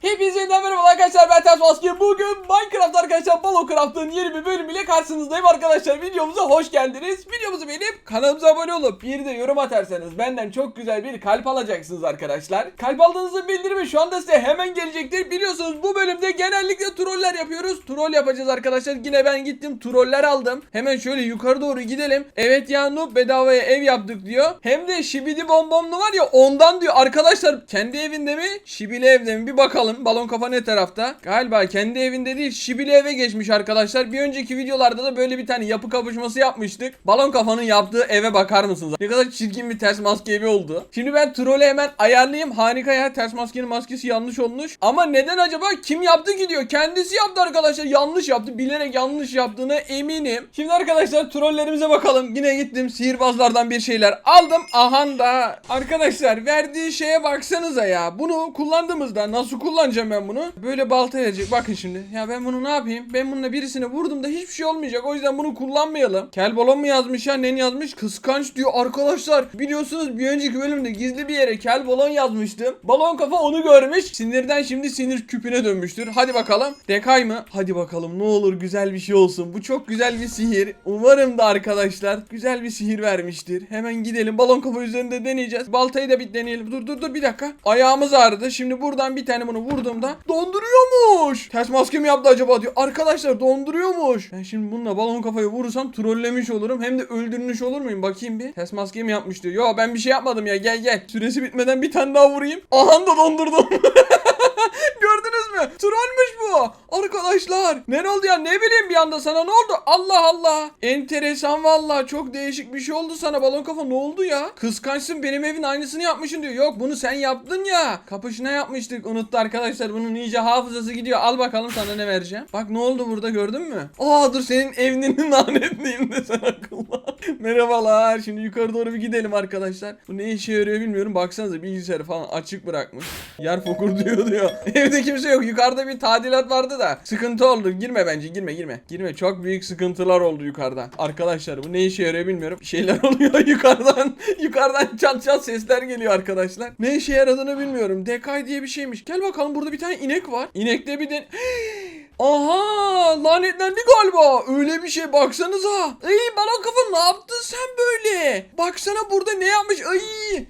Hepinize yeniden merhaba arkadaşlar ben Ters Maske. Bugün Minecraft arkadaşlar Balocraft'ın yeni bir bölümüyle karşınızdayım arkadaşlar. Videomuza hoş geldiniz. Videomuzu beğenip kanalımıza abone olup bir de yorum atarsanız Benden çok güzel bir kalp alacaksınız arkadaşlar. Kalp aldığınızın bildirimi şu anda size hemen gelecektir. Biliyorsunuz bu bölümde genellikle troller yapıyoruz. Troll yapacağız arkadaşlar. Yine ben gittim troller aldım. Hemen şöyle yukarı doğru gidelim. Evet ya Noob bedavaya ev yaptık diyor. Hem de şibidi bombomlu var ya ondan diyor. Arkadaşlar kendi evinde mi şibili evde mi? Bir bakalım Balon kafa ne tarafta? Galiba kendi evinde değil şibili eve geçmiş arkadaşlar. Bir önceki videolarda da böyle bir tane yapı kapışması yapmıştık. Balon kafanın yaptığı eve bakar mısınız? Ne kadar çirkin bir ters maske evi oldu. Şimdi ben trolü hemen ayarlayayım. Harika ya ters maskenin maskesi yanlış olmuş. Ama neden acaba? Kim yaptı ki diyor. Kendisi yaptı arkadaşlar. Yanlış yaptı. Bilerek yanlış yaptığına eminim. Şimdi arkadaşlar trollerimize bakalım. Yine gittim sihirbazlardan bir şeyler aldım. Aha da arkadaşlar verdiği şeye baksanıza ya. Bunu kullandığımızda nasıl kullanacağım ben bunu. Böyle balta verecek. Bakın şimdi. Ya ben bunu ne yapayım? Ben bununla birisine vurdum da hiçbir şey olmayacak. O yüzden bunu kullanmayalım. Kel balon mu yazmış ya? Ne yazmış. Kıskanç diyor arkadaşlar. Biliyorsunuz bir önceki bölümde gizli bir yere kel balon yazmıştım. Balon kafa onu görmüş. Sinirden şimdi sinir küpüne dönmüştür. Hadi bakalım. Dekay mı? Hadi bakalım. Ne olur güzel bir şey olsun. Bu çok güzel bir sihir. Umarım da arkadaşlar güzel bir sihir vermiştir. Hemen gidelim. Balon kafa üzerinde deneyeceğiz. Baltayı da bir deneyelim. Dur dur dur. Bir dakika. Ayağımız ağrıdı. Şimdi buradan bir tane bunu vurduğumda Donduruyormuş Ters maske mi yaptı acaba diyor. Arkadaşlar donduruyormuş Ben şimdi bununla balon kafayı vurursam trollemiş olurum. Hem de öldürmüş olur muyum? Bakayım bir. Ters maske mi yapmış diyor. Yo ben bir şey yapmadım ya. Gel gel. Süresi bitmeden bir tane daha vurayım. Aha da dondurdum. Gördünüz mü? Trollmüş bu. Arkadaşlar. Ne oldu ya? Ne bileyim bir anda sana ne oldu? Allah Allah. Enteresan vallahi çok değişik bir şey oldu sana balon kafa. Ne oldu ya? Kıskançsın benim evin aynısını yapmışsın diyor. Yok bunu sen yaptın ya. Kapışına yapmıştık. Unuttu arkadaşlar. Bunun iyice hafızası gidiyor. Al bakalım sana ne vereceğim. Bak ne oldu burada gördün mü? Aa dur senin evinin lanetliyim de sen akıllı. Merhabalar. Şimdi yukarı doğru bir gidelim arkadaşlar. Bu ne işe yarıyor bilmiyorum. Baksanıza bilgisayarı falan açık bırakmış. Yer fokur diyor diyor. Evde kimse yok. Yukarıda bir tadilat vardı da. Sıkıntı oldu. Girme bence. Girme girme. Girme. Çok büyük sıkıntılar oldu yukarıda. Arkadaşlar bu ne işe yarıyor bilmiyorum. Şeyler oluyor yukarıdan. yukarıdan çat çat sesler geliyor arkadaşlar. Ne işe yaradığını bilmiyorum. Dekay diye bir şeymiş. Gel bakalım burada bir tane inek var. İnekte bir de... Aha lanetlendi galiba. Öyle bir şey baksanıza. Ay balon kafa ne yaptın sen böyle? Baksana burada ne yapmış? Ay.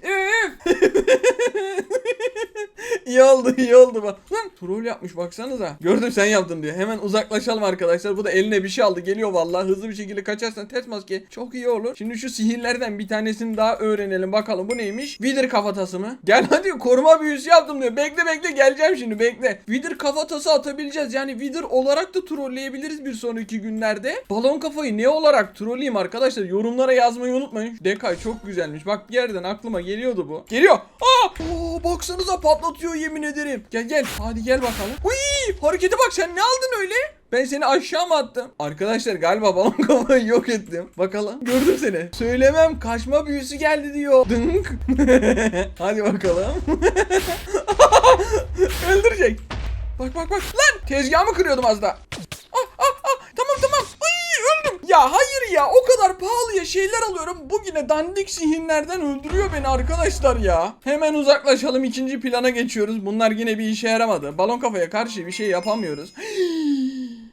İyi oldu iyi oldu bak. Troll yapmış baksanıza. Gördüm sen yaptın diyor. Hemen uzaklaşalım arkadaşlar. Bu da eline bir şey aldı. Geliyor vallahi hızlı bir şekilde kaçarsan ters maske çok iyi olur. Şimdi şu sihirlerden bir tanesini daha öğrenelim. Bakalım bu neymiş? Wither kafatası mı? Gel hadi koruma büyüsü yaptım diyor. Bekle bekle geleceğim şimdi bekle. Wither kafatası atabileceğiz. Yani Wither olarak da trolleyebiliriz bir sonraki günlerde. Balon kafayı ne olarak trolleyeyim arkadaşlar? Yorumlara yazmayı unutmayın. Dekay çok güzelmiş. Bak bir yerden aklıma geliyordu bu. Geliyor. Aa! Oo, baksanıza patlatıyor yemin ederim. Gel gel. Hadi gel bakalım. Uy! Harekete bak sen ne aldın öyle? Ben seni aşağı mı attım? Arkadaşlar galiba balon kafayı yok ettim. Bakalım. Gördüm seni. Söylemem kaçma büyüsü geldi diyor. Dınk. Hadi bakalım. Öldürecek. Bak bak bak. Lan tezgahımı kırıyordum az da. Ah ah ah. Tamam tamam. Ay öldüm. Ya hayır ya o kadar pahalıya şeyler alıyorum. Bu yine dandik sihirlerden öldürüyor beni arkadaşlar ya. Hemen uzaklaşalım ikinci plana geçiyoruz. Bunlar yine bir işe yaramadı. Balon kafaya karşı bir şey yapamıyoruz.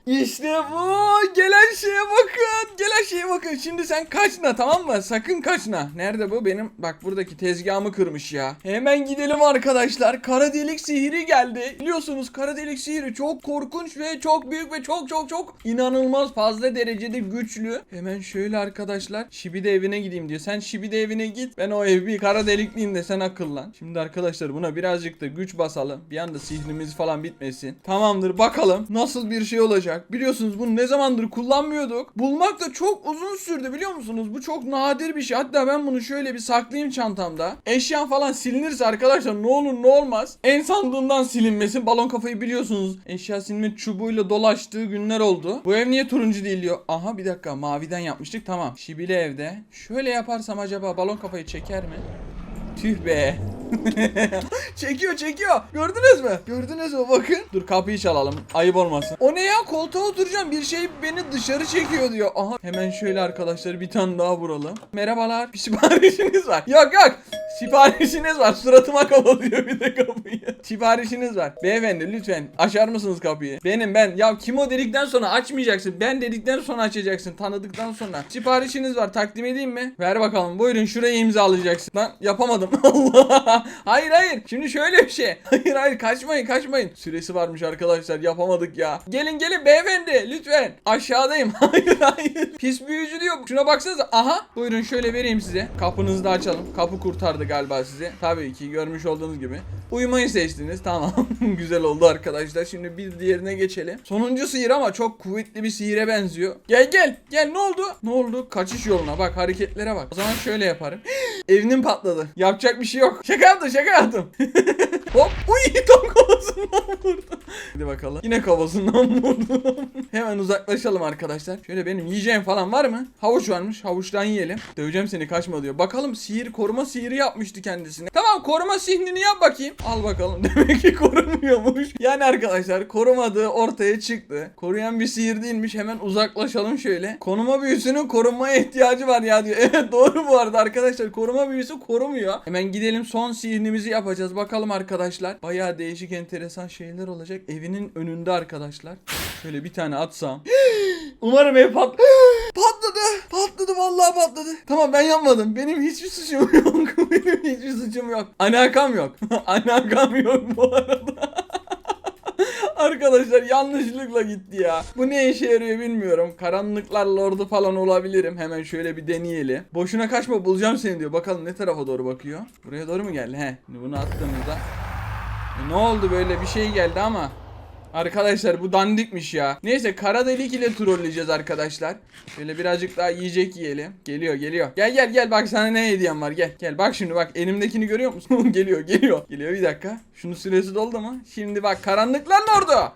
İşte bu. Gelen şeye bakın. Gelen şeye bakın. Şimdi sen kaçma tamam mı? Sakın kaçma. Nerede bu? Benim bak buradaki tezgahımı kırmış ya. Hemen gidelim arkadaşlar. Kara delik sihiri geldi. Biliyorsunuz kara delik sihiri çok korkunç ve çok büyük ve çok çok çok inanılmaz fazla derecede güçlü. Hemen şöyle arkadaşlar. Şibide evine gideyim diyor. Sen Şibide evine git. Ben o ev bir kara delikliyim de sen akıllan. Şimdi arkadaşlar buna birazcık da güç basalım. Bir anda sihrimiz falan bitmesin. Tamamdır bakalım nasıl bir şey olacak. Biliyorsunuz bunu ne zamandır kullanmıyorduk. Bulmak da çok uzun sürdü biliyor musunuz? Bu çok nadir bir şey. Hatta ben bunu şöyle bir saklayayım çantamda. Eşyan falan silinirse arkadaşlar ne olur ne olmaz. En sandığından silinmesin. Balon kafayı biliyorsunuz. Eşya silme çubuğuyla dolaştığı günler oldu. Bu ev niye turuncu değil diyor. Aha bir dakika maviden yapmıştık tamam. Şibili evde. Şöyle yaparsam acaba balon kafayı çeker mi? Tüh be. çekiyor çekiyor. Gördünüz mü? Gördünüz mü? Bakın. Dur kapıyı çalalım. Ayıp olmasın. O ne ya? Koltuğa oturacağım. Bir şey beni dışarı çekiyor diyor. Aha. Hemen şöyle arkadaşlar bir tane daha vuralım. Merhabalar. Bir siparişiniz var. Yok yok. Siparişiniz var. Suratıma kapatıyor bir de kapıyı. Siparişiniz var. Beyefendi lütfen açar mısınız kapıyı? Benim ben. Ya kim o dedikten sonra açmayacaksın. Ben dedikten sonra açacaksın. Tanıdıktan sonra. Siparişiniz var. Takdim edeyim mi? Ver bakalım. Buyurun şurayı imzalayacaksın. Lan yapamadım. Allah. Hayır hayır. Şimdi şöyle bir şey. Hayır hayır kaçmayın kaçmayın. Süresi varmış arkadaşlar. Yapamadık ya. Gelin gelin beyefendi lütfen. Aşağıdayım. Hayır hayır. Pis büyücü diyor. Şuna baksanıza. Aha. Buyurun şöyle vereyim size. Kapınızı da açalım. Kapı kurtardı galiba sizi. Tabii ki görmüş olduğunuz gibi. Uyumayı seçtiniz. Tamam. Güzel oldu arkadaşlar. Şimdi bir diğerine geçelim. Sonuncu sihir ama çok kuvvetli bir sihire benziyor. Gel gel. Gel ne oldu? Ne oldu? Kaçış yoluna bak hareketlere bak. O zaman şöyle yaparım. Evinin patladı. Yapacak bir şey yok. Şaka yaptım şaka yaptım. Hop. Uy tam kafasından vurdum. Hadi bakalım. Yine kafasından vurdum. Hemen uzaklaşalım arkadaşlar. Şöyle benim yiyeceğim falan var mı? Havuç varmış. Havuçtan yiyelim. Döveceğim seni kaçma diyor. Bakalım sihir koruma sihiri yapmıştı kendisine. Tamam koruma sihrini yap bakayım. Al bakalım. Demek ki korumuyormuş. Yani arkadaşlar korumadığı ortaya çıktı. Koruyan bir sihir değilmiş. Hemen uzaklaşalım şöyle. Konuma büyüsünün korunmaya ihtiyacı var ya diyor. Evet doğru bu arada arkadaşlar. Koruma büyüsü korumuyor. Hemen gidelim son sihirimizi yapacağız. Bakalım arkadaşlar. Bayağı değişik enteresan şeyler olacak. Evinin önünde arkadaşlar. Şöyle bir tane atsam. Umarım ev pat patladı. Patladı vallahi patladı. Tamam ben yapmadım. Benim hiçbir suçum yok. Benim hiçbir suçum yok. Alakam yok. Alakam yok bu arada. Arkadaşlar yanlışlıkla gitti ya. Bu ne işe yarıyor bilmiyorum. Karanlıklar lordu falan olabilirim. Hemen şöyle bir deneyelim. Boşuna kaçma bulacağım seni diyor. Bakalım ne tarafa doğru bakıyor. Buraya doğru mu geldi? He. Bunu attığımızda. Ne oldu böyle bir şey geldi ama. Arkadaşlar bu dandikmiş ya. Neyse kara delik ile trolleyeceğiz arkadaşlar. Şöyle birazcık daha yiyecek yiyelim. Geliyor geliyor. Gel gel gel bak sana ne hediyem var gel. Gel bak şimdi bak elimdekini görüyor musun? geliyor geliyor. Geliyor bir dakika. Şunun süresi doldu mu? Şimdi bak karanlıklar orada.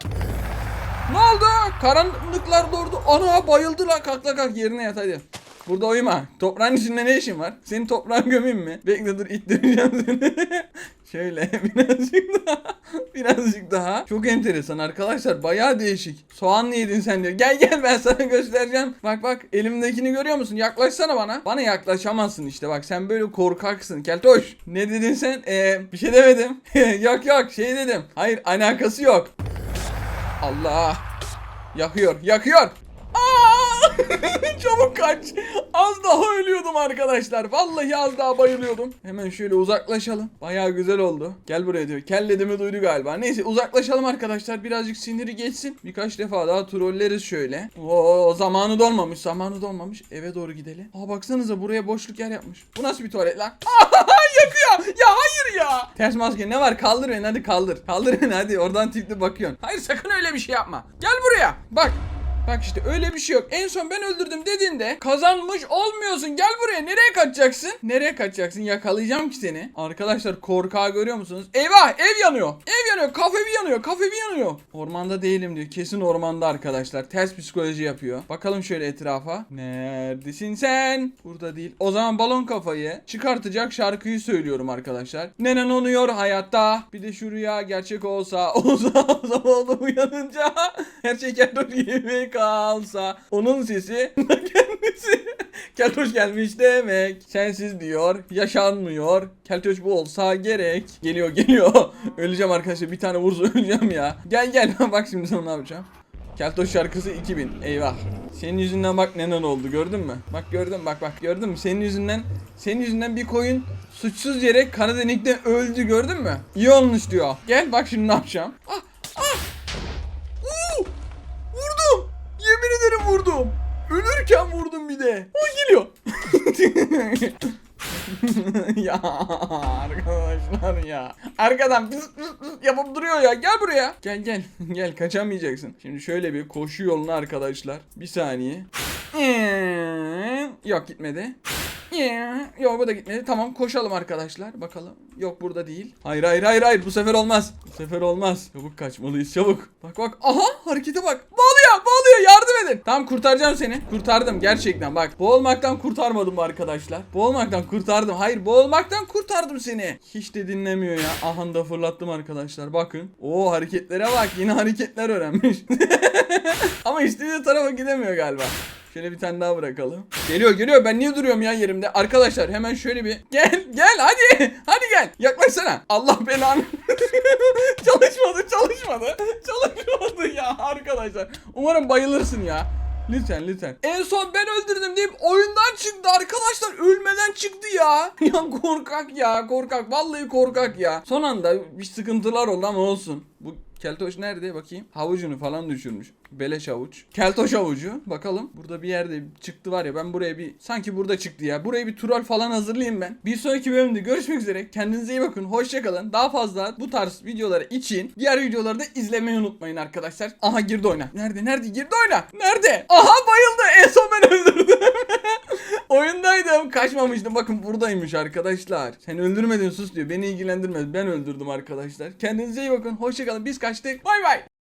Ne oldu? Karanlıklar doğurdu. Ana bayıldı lan. Kalk lan kalk yerine yat hadi. Burada uyuma. Toprağın içinde ne işin var? Senin toprağın gömeyim mi? Bekle dur ittireceğim seni. Şöyle birazcık daha. Birazcık daha. Çok enteresan arkadaşlar. Bayağı değişik. Soğan yedin sen diyor. Gel gel ben sana göstereceğim. Bak bak elimdekini görüyor musun? Yaklaşsana bana. Bana yaklaşamazsın işte bak sen böyle korkaksın. Keltoş. Ne dedin sen? Ee, bir şey demedim. yok yok şey dedim. Hayır alakası yok. Allah. Yakıyor, yakıyor. Çabuk kaç. Az daha ölüyordum arkadaşlar. Vallahi az daha bayılıyordum. Hemen şöyle uzaklaşalım. Bayağı güzel oldu. Gel buraya diyor. Kelledimi duydu galiba. Neyse uzaklaşalım arkadaşlar. Birazcık siniri geçsin. Birkaç defa daha trolleriz şöyle. Oo zamanı dolmamış. Zamanı dolmamış. Eve doğru gidelim. Aa baksanıza buraya boşluk yer yapmış. Bu nasıl bir tuvalet lan? Yakıyor. Ya hayır ya. Ters maske ne var? Kaldır beni hadi kaldır. Kaldır beni hadi. Oradan tipli bakıyorsun. Hayır sakın öyle bir şey yapma. Gel buraya. Bak. Bak işte öyle bir şey yok. En son ben öldürdüm dediğinde kazanmış olmuyorsun. Gel buraya. Nereye kaçacaksın? Nereye kaçacaksın? Yakalayacağım ki seni. Arkadaşlar korkağı görüyor musunuz? Eyvah ev yanıyor. Ev yanıyor. Kafevi yanıyor. Kafevi yanıyor. Ormanda değilim diyor. Kesin ormanda arkadaşlar. Ters psikoloji yapıyor. Bakalım şöyle etrafa. Neredesin sen? Burada değil. O zaman balon kafayı çıkartacak şarkıyı söylüyorum arkadaşlar. Nenen oluyor hayatta. Bir de şu rüya gerçek olsa. Olsa zamanı uyanınca. Her şey kendi gibi kalsa. Onun sesi kendisi. Keltoş gelmiş demek. Sensiz diyor. Yaşanmıyor. Keltoş bu olsa gerek. Geliyor geliyor. Öleceğim arkadaşlar. Bir tane vursa öleceğim ya. Gel gel. Bak şimdi sana ne yapacağım. Keltoş şarkısı 2000. Eyvah. Senin yüzünden bak neler oldu gördün mü? Bak gördün bak bak gördün mü? Senin yüzünden senin yüzünden bir koyun suçsuz yere Karadeniz'de öldü gördün mü? İyi olmuş diyor. Gel bak şimdi ne yapacağım. Ah Bir de. O geliyor. ya arkadaşlar ya. Arkadan pıs pıs pıs yapıp duruyor ya. Gel buraya. Gel gel. gel kaçamayacaksın. Şimdi şöyle bir koşu yoluna arkadaşlar. Bir saniye. Yok gitmedi. Yok bu da gitmedi. Tamam koşalım arkadaşlar. Bakalım. Yok burada değil. Hayır hayır hayır hayır. Bu sefer olmaz. Bu sefer olmaz. Çabuk kaçmalıyız çabuk. Bak bak. Aha harekete bak. Bağlıyor bağlıyor. Yardım edin. Tamam kurtaracağım seni. Kurtardım gerçekten. Bak boğulmaktan kurtarmadım arkadaşlar. Boğulmaktan kurtardım. Hayır boğulmaktan kurtardım seni. Hiç de dinlemiyor ya. Aha da fırlattım arkadaşlar. Bakın. Oo hareketlere bak. Yine hareketler öğrenmiş. Ama istediği tarafa gidemiyor galiba. Şöyle bir tane daha bırakalım. Geliyor geliyor ben niye duruyorum ya yerimde? Arkadaşlar hemen şöyle bir gel gel hadi hadi gel yaklaşsana. Allah belanı. çalışmadı çalışmadı. Çalışmadı ya arkadaşlar. Umarım bayılırsın ya. Lütfen lütfen. En son ben öldürdüm deyip oyundan çıktı arkadaşlar. Ölmeden çıktı ya. Ya korkak ya korkak. Vallahi korkak ya. Son anda bir sıkıntılar oldu ama olsun. Bu keltoş nerede bakayım. Havucunu falan düşürmüş. Beleş havuç. Keltoş havucu. Bakalım. Burada bir yerde çıktı var ya ben buraya bir sanki burada çıktı ya. Buraya bir troll falan hazırlayayım ben. Bir sonraki bölümde görüşmek üzere. Kendinize iyi bakın. Hoşçakalın. Daha fazla bu tarz videoları için diğer videoları da izlemeyi unutmayın arkadaşlar. Aha girdi oyna. Nerede? Nerede? Girdi oyna. Nerede? Aha bayıldı. En son ben öldürdüm. Oyundaydım. Kaçmamıştım. Bakın buradaymış arkadaşlar. Sen öldürmedin sus diyor. Beni ilgilendirmez. Ben öldürdüm arkadaşlar. Kendinize iyi bakın. Hoşçakalın. Biz kaçtık. Bay bay.